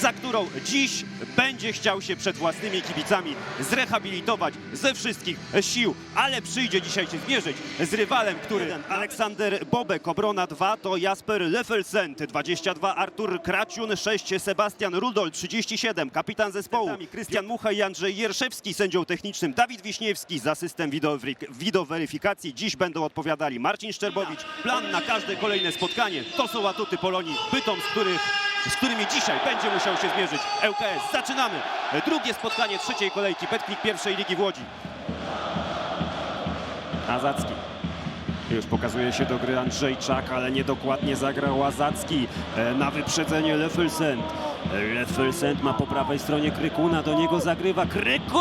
za którą dziś będzie chciał się przed własnymi kibicami zrehabilitować ze wszystkich sił, ale przyjdzie dzisiaj się zmierzyć z rywalem, który Aleksander Bobek, obrona 2 to Jasper Lefelsent, 22 Artur Kraciun, 6 Sebastian Rudol, 37 kapitan zespołu, Krystian Mucha i Andrzej Jerszewski, sędzią technicznym, Dawid Wiśniewski z asystem wideoweryfik- wideoweryfikacji. Dziś będą odpowiadali Marcin Szczerbowicz. Plan na każde kolejne spotkanie. To są atuty Polonii Bytom, z których z którymi dzisiaj będzie musiał się zmierzyć ŁKS. Zaczynamy drugie spotkanie trzeciej kolejki Petklik pierwszej ligi w Łodzi. Azacki. Już pokazuje się do gry Andrzejczak, ale niedokładnie zagrał Azacki e, na wyprzedzenie Lefelsent. Lefelsent ma po prawej stronie Krykuna, do niego zagrywa Krykun!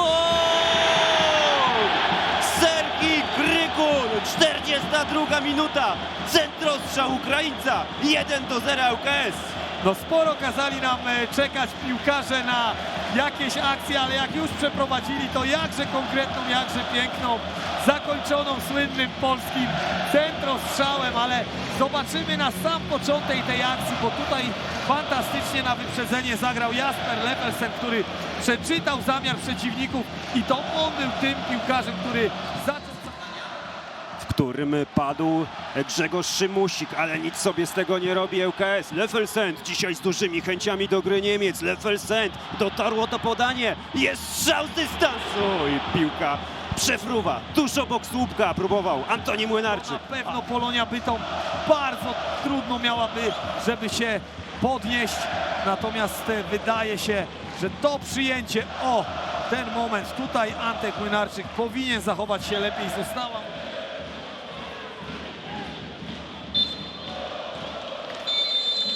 Sergii Krykun! 42 minuta! Centrostrzał Ukraińca! 1 do 0 ŁKS! No sporo kazali nam e, czekać piłkarze na jakieś akcje, ale jak już przeprowadzili, to jakże konkretną, jakże piękną, zakończoną słynnym polskim centrostrzałem, ale zobaczymy na sam początek tej akcji, bo tutaj fantastycznie na wyprzedzenie zagrał Jasper Lepelsen, który przeczytał zamiar przeciwników i to on był tym piłkarzem, który zaczął... którym padł Grzegorz Szymusik, ale nic sobie z tego nie robi ŁKS. Lefelsend dzisiaj z dużymi chęciami do gry Niemiec. Lefelsend dotarło to podanie. Jest strzał z dystansu i piłka przefruwa. Tuż obok słupka próbował Antoni Młynarczyk. Na pewno Polonia Bytom bardzo trudno miałaby, żeby się podnieść. Natomiast e, wydaje się, że to przyjęcie, o, ten moment, tutaj Antek Młynarczyk powinien zachować się lepiej. Została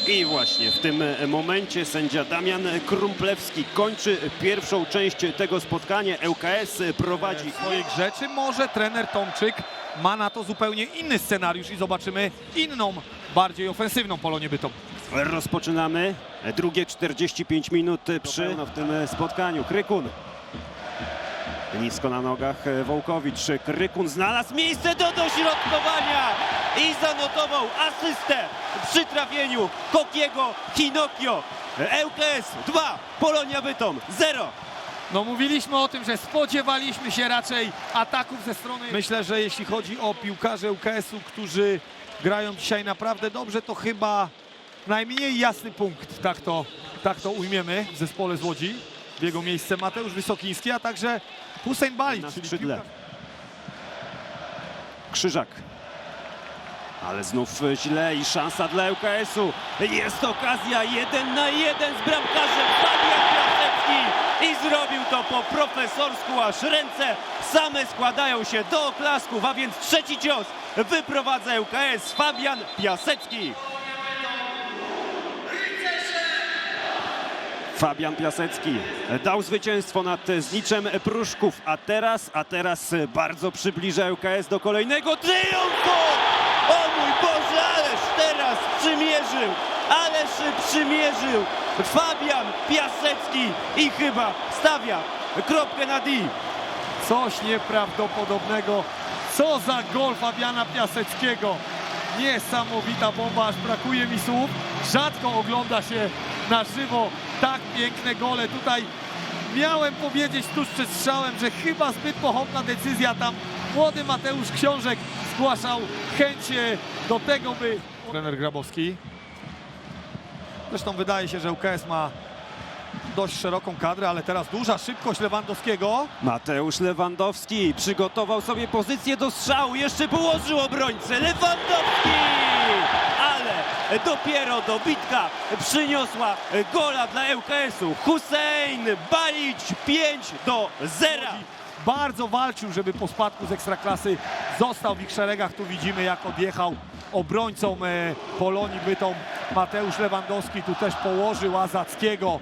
I właśnie w tym momencie sędzia Damian Krumplewski kończy pierwszą część tego spotkania. ŁKS prowadzi swoich rzeczy. Może trener Tomczyk ma na to zupełnie inny scenariusz i zobaczymy inną, bardziej ofensywną Polonię Bytom. Rozpoczynamy drugie 45 minut przy w tym spotkaniu. Krykun. Nisko na nogach Wołkowicz. Krykun znalazł miejsce do dośrodkowania i zanotował asystę przy trafieniu Kokiego Hinokio. ŁKS 2, Polonia Bytom 0. No mówiliśmy o tym, że spodziewaliśmy się raczej ataków ze strony... Myślę, że jeśli chodzi o piłkarzy UKS-u, którzy grają dzisiaj naprawdę dobrze, to chyba najmniej jasny punkt, tak to, tak to ujmiemy w zespole z Łodzi. W jego miejsce Mateusz Wysokiński, a także Hussein Balic, Na czyli skrzydle. piłkarz Krzyżak. Ale znów źle i szansa dla ŁKS-u. Jest okazja jeden na jeden z bramkarzem Fabian Piasecki i zrobił to po profesorsku, aż ręce same składają się do oklasków, a więc trzeci cios wyprowadza ŁKS Fabian Piasecki. Fabian Piasecki dał zwycięstwo nad Zniczem Pruszków, a teraz, a teraz bardzo przybliża ŁKS do kolejnego triumfu! O mój Boże, ależ teraz przymierzył, ależ przymierzył Fabian Piasecki i chyba stawia kropkę na D. Coś nieprawdopodobnego. Co za gol Fabiana Piaseckiego. Niesamowita bomba, aż brakuje mi słów. Rzadko ogląda się na żywo tak piękne gole. Tutaj miałem powiedzieć tuż przed strzałem, że chyba zbyt pochopna decyzja. Tam młody Mateusz Książek zgłaszał chęć do tego, by... Trener Grabowski. Zresztą wydaje się, że UKS ma dość szeroką kadrę, ale teraz duża szybkość Lewandowskiego. Mateusz Lewandowski przygotował sobie pozycję do strzału, jeszcze położył obrońcę. Lewandowski! Ale dopiero dobitka przyniosła gola dla ŁKS-u. Hussein Balić 5 do 0. Bardzo walczył, żeby po spadku z Ekstraklasy został w ich szeregach. Tu widzimy, jak odjechał obrońcą e, Polonii Bytom Mateusz Lewandowski. Tu też położył Azackiego.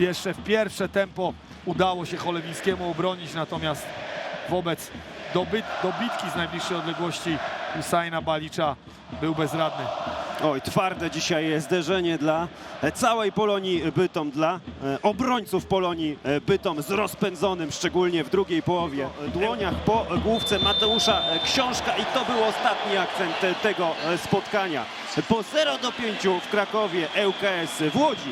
Jeszcze w pierwsze tempo udało się Cholewińskiemu obronić, natomiast wobec dobyt, dobitki z najbliższej odległości Usaina Balicza był bezradny. Oj, twarde dzisiaj zderzenie dla całej Polonii Bytom, dla e, obrońców Polonii e, Bytom z rozpędzonym, szczególnie w drugiej połowie, dłoniach po główce Mateusza e, Książka i to był ostatni akcent e, tego e, spotkania. Po 0 do 5 w Krakowie ŁKS w Łodzi